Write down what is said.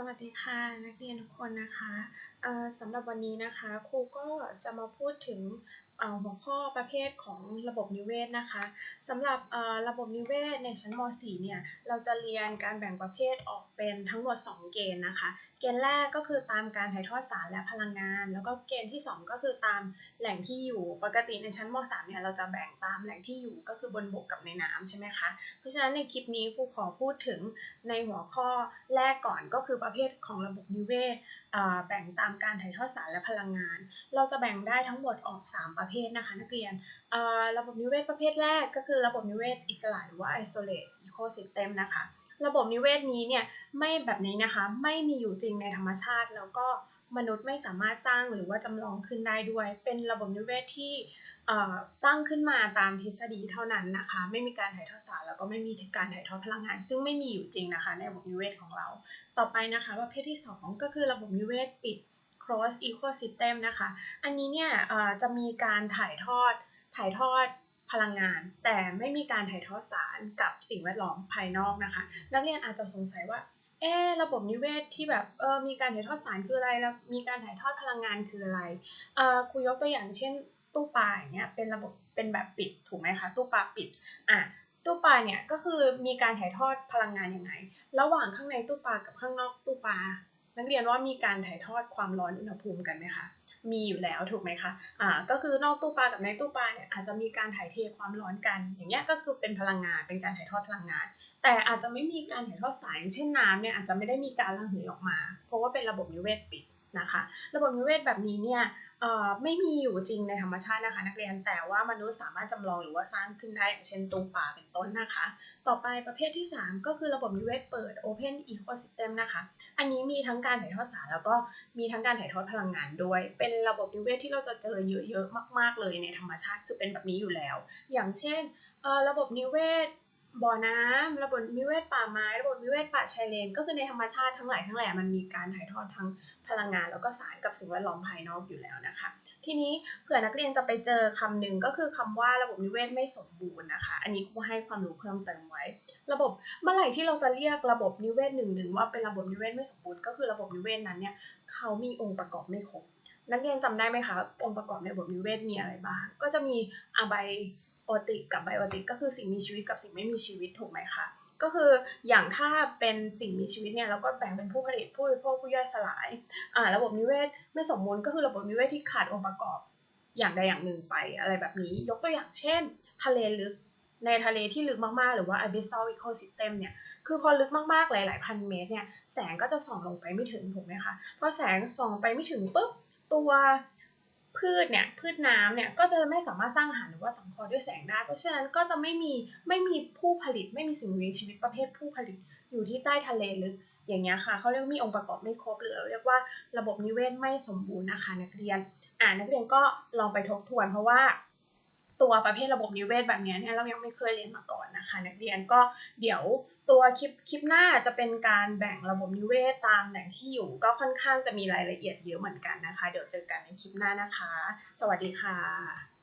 สวัสดีค่ะนักเรียนทุกคนนะคะสำหรับวันนี้นะคะครูก็จะมาพูดถึง หัวข้อประเภทของระบบนิเวศนะคะสำหรับระบบนิเวศในชั้นม .4 เนี่ยเราจะเรียนการแบ่งประเภทออกเป็นทั้งหมด 2 เกณฑ์นะคะ เกณฑ์แรกก็คือตามการถ่ายทอดสารและพลังงาน แล้วก็เกณฑ์ที่ 2 ก็คือตามแหล่งที่อยู่ปกติในชั้นม .3 เนี่ยเราจะแบ่งตามแหล่งที่อยู่ก็คือบนบกกับในน้ำใช่ไหมคะเพราะฉะนั้นในคลิปนี้ครูขอพูดถึงในหัวข้อแรกก่อนก็คือประเภทของระบบนิเวศแบ่งตามการถ่ายทอดสารและพลังงาน เราจะแบ่งได้ทั้งหมดออก 3 ประเภทนะคะนักเรียน ระบบนิเวศประเภทแรกก็คือระบบนิเวศอิสระหรือว่า isolate ecosystem นะคะ ระบบนิเวศนี้เนี่ยไม่แบบนี้นะคะไม่มีอยู่จริงในธรรมชาติ แล้วก็มนุษย์ไม่สามารถสร้างหรือว่าจำลองขึ้นได้ด้วย เป็นระบบนิเวศที่ ตั้งขึ้นมาตามทฤษฎีเท่านั้นนะคะ ไม่มีการถ่ายทอดสารแล้วก็ไม่มีการถ่ายทอดพลังงาน ซึ่งไม่มีอยู่จริงนะคะ ในระบบนิเวศของเรา ต่อไปนะคะประเภทที่ 2 ก็คือระบบนิเวศปิด cross ecosystem นะคะ อันนี้เนี่ยจะมีการถ่ายทอดถ่ายทอดพลังงาน แต่ไม่มีการถ่ายทอดสารกับสิ่งแวดล้อมภายนอกนะคะ นักเรียนอาจจะสงสัยว่าเออระบบนิเวศที่แบบเออมีการถ่ายทอดสารคืออะไรแล้วมีการถ่ายทอดพลังงานคืออะไรเอ่อครูยกตัวอย่างเช่น ตู้ปลาอย่างเงี้ยเป็นระบบเป็นแบบปิดถูกไหมคะตู้ปลาปิดอะตู้ปลาเนี่ยก็คือมีการถ่ายทอดพลังงานยังไง ระหว่างข้างในตู้ปลากับข้างนอกตู้ปลานักเรียนว่ามีการถ่ายทอดความร้อนอุณหภูมิกันไหมคะมีอยู่แล้วถูกไหมคะอ่าก็คือนอกตู้ปลากับในตู้ปลาเนี่ยอาจจะมีการถ่ายเทความร้อนกัน อย่างเงี้ยก็คือเป็นพลังงานเป็นการถ่ายทอดพลังงาน แต่อาจจะไม่มีการถ่ายทอดสายเช่นน้ำเนี่ยอาจจะไม่ได้มีการระเหยออกมา เพราะว่าเป็นระบบนิเวศปิด นะคะ ระบบนิเวศแบบนี้เนี่ยไม่มีอยู่จริงในธรรมชาตินะคะนักเรียนแต่ว่ามนุษย์สามารถจำลองหรือว่าสร้างขึ้นได้อย่างเช่นตูป่าเป็นต้นนะคะ ต่อไปประเภทที่ 3 ก็คือระบบนิเวศเปิด Open Ecosystem นะคะ อันนี้มีทั้งการถ่ายทอดสารแล้วก็มีทั้งการถ่ายทอดพลังงานด้วย เป็นระบบนิเวศที่เราจะเจอเยอะๆมาก ๆเลยในธรรมชาติคือเป็นแบบนี้อยู่แล้ว อย่างเช่นระบบนิเวศ บ่อน้ำระบบนิเวศป่าไม้ ระบบนิเวศป่าชายเลน ก็คือในธรรมชาติทั้งหลายทั้งแหล่มันมีการถ่ายทอดทั้งพลังงานแล้วก็สารกับสิ่งแวดล้อมภายนอกอยู่แล้วนะคะ ทีนี้เผื่อนักเรียนจะไปเจอคำหนึ่งก็คือคำว่าระบบนิเวศไม่สมบูรณ์นะคะ อันนี้ครูให้ความรู้เพิ่มเติมไว้ ระบบเมื่อไหร่ที่เราจะเรียกระบบนิเวศหนึ่งหนึ่งว่าเป็นระบบนิเวศไม่สมบูรณ์ก็คือระบบนิเวศนั้นเนี่ยเขามีองค์ประกอบไม่ครบนักเรียนจำได้ไหมคะองค์ประกอบในระบบนิเวศมีอะไรบ้าง ก็จะมีอะไบ โอติกกับไบโอติกก็คือสิ่งมีชีวิตกับสิ่งไม่มีชีวิตถูกไหมคะก็คืออย่างถ้าเป็นสิ่งมีชีวิตเนี่ยเราก็แบ่งเป็นผู้ผลิตผู้บริโภคผู้ย่อยสลายอ่าระบบนิเวศไม่สมบูรณ์ก็คือระบบนิเวศที่ขาดองค์ประกอบอย่างใดอย่างหนึ่งไปอะไรแบบนี้ ยกตัวอย่างเช่น ทะเลลึกในทะเลที่ลึกมาก ๆ หรือว่า abyssal ecosystem เนี่ย คือพอลึกมาก ๆ หลาย ๆ พันเมตรเนี่ย แสงก็จะส่องลงไปไม่ถึงถูกไหมคะ พอแสงส่องไปไม่ถึงปุ๊บ ตัว พืชเนี่ยพืชน้ำเนี่ยก็จะไม่สามารถสร้างอาหารหรือว่าสังเคราะห์ด้วยแสงได้ เพราะฉะนั้นก็จะไม่มีไม่มีผู้ผลิต ไม่มีสิ่งมีชีวิตประเภทผู้ผลิตอยู่ที่ใต้ทะเลลึกอย่างเงี้ยค่ะเขาเรียกมีองค์ประกอบไม่ครบหรือเรียกว่าระบบนิเวศไม่สมบูรณ์นะคะนักเรียนอ่านักเรียนก็ลองไปทบทวนเพราะว่า ตัวประเภทระบบนิเวศแบบนี้เนี่ยเรายังไม่เคยเรียนมาก่อนนะคะ นักเรียนก็เดี๋ยวตัวคลิปคลิปหน้าจะเป็นการแบ่งระบบนิเวศตามแหล่งที่อยู่ก็ค่อนข้างจะมีรายละเอียดเยอะเหมือนกันนะคะ เดี๋ยวเจอกันในคลิปหน้านะคะ สวัสดีค่ะ